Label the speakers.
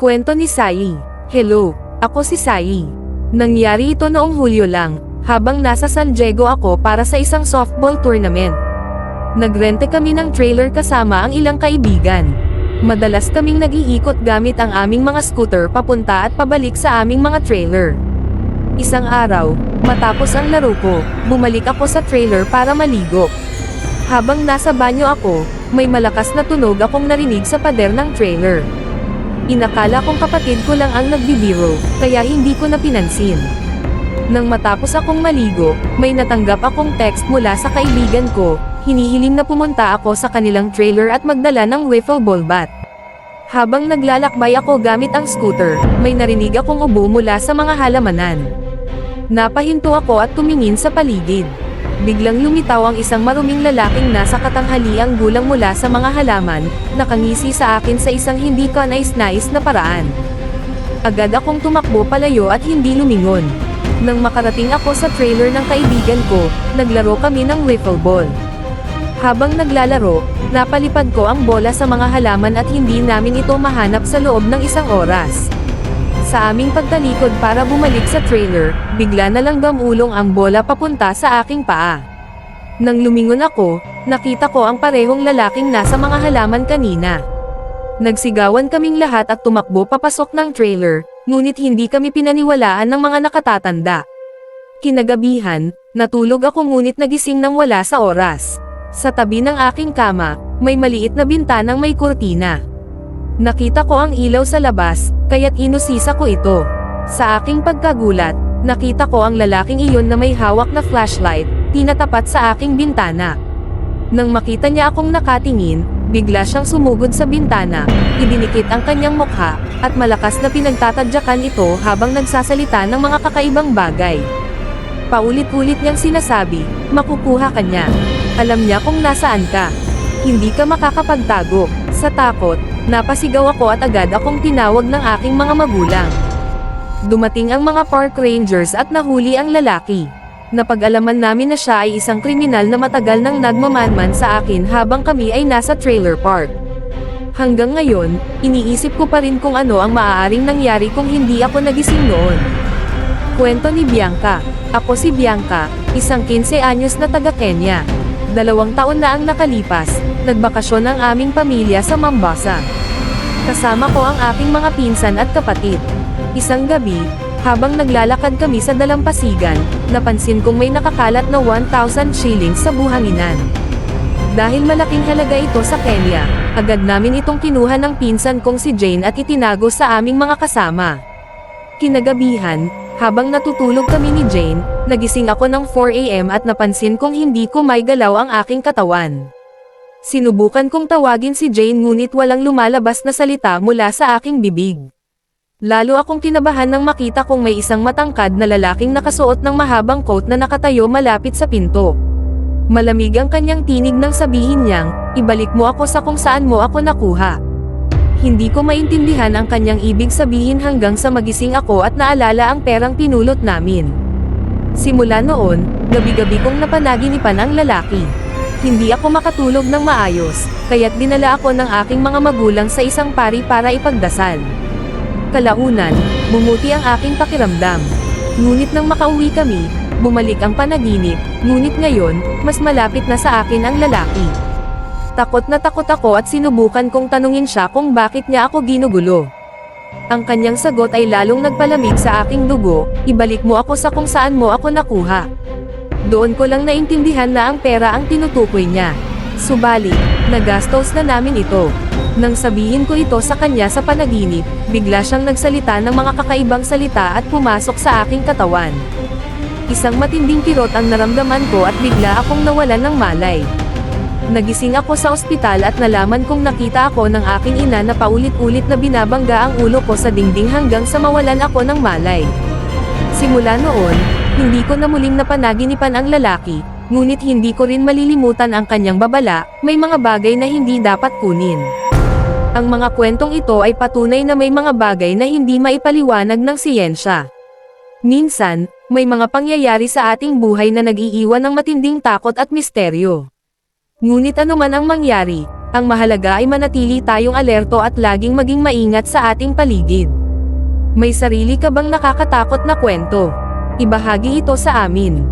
Speaker 1: Kwento ni Sai. Hello, ako si Sai. Nangyari ito noong Hulyo lang, habang nasa San Diego ako para sa isang softball tournament. Nagrente kami ng trailer kasama ang ilang kaibigan. Madalas kaming nag-iikot gamit ang aming mga scooter papunta at pabalik sa aming mga trailer. Isang araw, matapos ang laro ko, bumalik ako sa trailer para maligo. Habang nasa banyo ako, may malakas na tunog akong narinig sa pader ng trailer. Inakala kong kapatid ko lang ang nagbibiro, kaya hindi ko na pinansin. Nang matapos akong maligo, may natanggap akong text mula sa kaibigan ko, hinihiling na pumunta ako sa kanilang trailer at magdala ng wiffle ball bat. Habang naglalakbay ako gamit ang scooter, may narinig akong ubo mula sa mga halamanan. Napahinto ako at tumingin sa paligid. Biglang lumitaw ang isang maruming lalaking nasa katanghaliang gulang mula sa mga halaman, nakangisi sa akin sa isang hindi ka nais-nais na paraan. Agad akong tumakbo palayo at hindi lumingon. Nang makarating ako sa trailer ng kaibigan ko, naglaro kami ng wiffle ball. Habang naglalaro, napalipad ko ang bola sa mga halaman at hindi namin ito mahanap sa loob ng isang oras. Sa aming pagtalikod para bumalik sa trailer, bigla na lang damulong ang bola papunta sa aking paa. Nang lumingon ako, nakita ko ang parehong lalaking nasa mga halaman kanina. Nagsigawan kaming lahat at tumakbo papasok ng trailer, ngunit hindi kami pinaniwalaan ng mga nakatatanda. Kinagabihan, natulog ako ngunit nagising nang wala sa oras. Sa tabi ng aking kama, may maliit na bintanang may kurtina. Nakita ko ang ilaw sa labas, kaya't inusisa ko ito. Sa aking pagkagulat, nakita ko ang lalaking iyon na may hawak na flashlight, tinatapat sa aking bintana. Nang makita niya akong nakatingin, bigla siyang sumugod sa bintana, idinikit ang kanyang mukha, at malakas na pinagtatadyakan ito habang nagsasalita ng mga kakaibang bagay. Paulit-ulit niyang sinasabi, makukuha ka niya. Alam niya kung nasaan ka. Hindi ka makakapagtago. Sa takot, napasigaw ako at agad akong tinawag ng aking mga magulang. Dumating ang mga park rangers at nahuli ang lalaki. Napag-alaman namin na siya ay isang kriminal na matagal nang nagmamanman sa akin habang kami ay nasa trailer park. Hanggang ngayon, iniisip ko pa rin kung ano ang maaaring nangyari kung hindi ako nagising noon. Kwento ni Bianca. Ako si Bianca, isang 15 anyos na taga Kenya. Dalawang taon na ang nakalipas, nagbakasyon ang aming pamilya sa Mombasa. Kasama ko ang aking mga pinsan at kapatid. Isang gabi, habang naglalakad kami sa dalampasigan, napansin kong may nakakalat na 1,000 shillings sa buhanginan. Dahil malaking halaga ito sa Kenya, agad namin itong kinuha ng pinsan kong si Jane at itinago sa aming mga kasama. Kinagabihan, habang natutulog kami ni Jane, nagising ako ng 4am at napansin kong hindi ko may galaw ang aking katawan. Sinubukan kong tawagin si Jane ngunit walang lumalabas na salita mula sa aking bibig. Lalo akong kinabahan nang makita kong may isang matangkad na lalaking nakasuot ng mahabang coat na nakatayo malapit sa pinto. Malamig ang kanyang tinig nang sabihin niyang, ibalik mo ako sa kung saan mo ako nakuha. Hindi ko maintindihan ang kanyang ibig sabihin hanggang sa magising ako at naalala ang perang pinulot namin. Simula noon, gabi-gabi kong napanaginipan ang lalaki. Hindi ako makatulog ng maayos, kaya't dinala ako ng aking mga magulang sa isang pari para ipagdasal. Kalaunan, bumuti ang aking pakiramdam. Ngunit nang makauwi kami, bumalik ang panaginip, ngunit ngayon, mas malapit na sa akin ang lalaki. Takot na takot ako at sinubukan kong tanungin siya kung bakit niya ako ginugulo. Ang kanyang sagot ay lalong nagpalamig sa aking dugo, ibalik mo ako sa kung saan mo ako nakuha. Doon ko lang naintindihan na ang pera ang tinutukoy niya. Subalit, nagastos na namin ito. Nang sabihin ko ito sa kanya sa panaginip, bigla siyang nagsalita ng mga kakaibang salita at pumasok sa aking katawan. Isang matinding kirot ang naramdaman ko at bigla akong nawalan ng malay. Nagising ako sa ospital at nalaman kong nakita ako ng aking ina na paulit-ulit na binabangga ang ulo ko sa dingding hanggang sa mawalan ako ng malay. Simula noon, hindi ko na muling napanaginipan ang lalaki, ngunit hindi ko rin malilimutan ang kanyang babala, may mga bagay na hindi dapat kunin. Ang mga kwentong ito ay patunay na may mga bagay na hindi maipaliwanag ng siyensya. Minsan, may mga pangyayari sa ating buhay na nag-iiwan ng matinding takot at misteryo. Ngunit anuman ang mangyari, Ang mahalaga ay manatili tayong alerto at laging maging maingat sa ating paligid. May sarili ka bang nakakatakot na kwento? Ibahagi ito sa amin.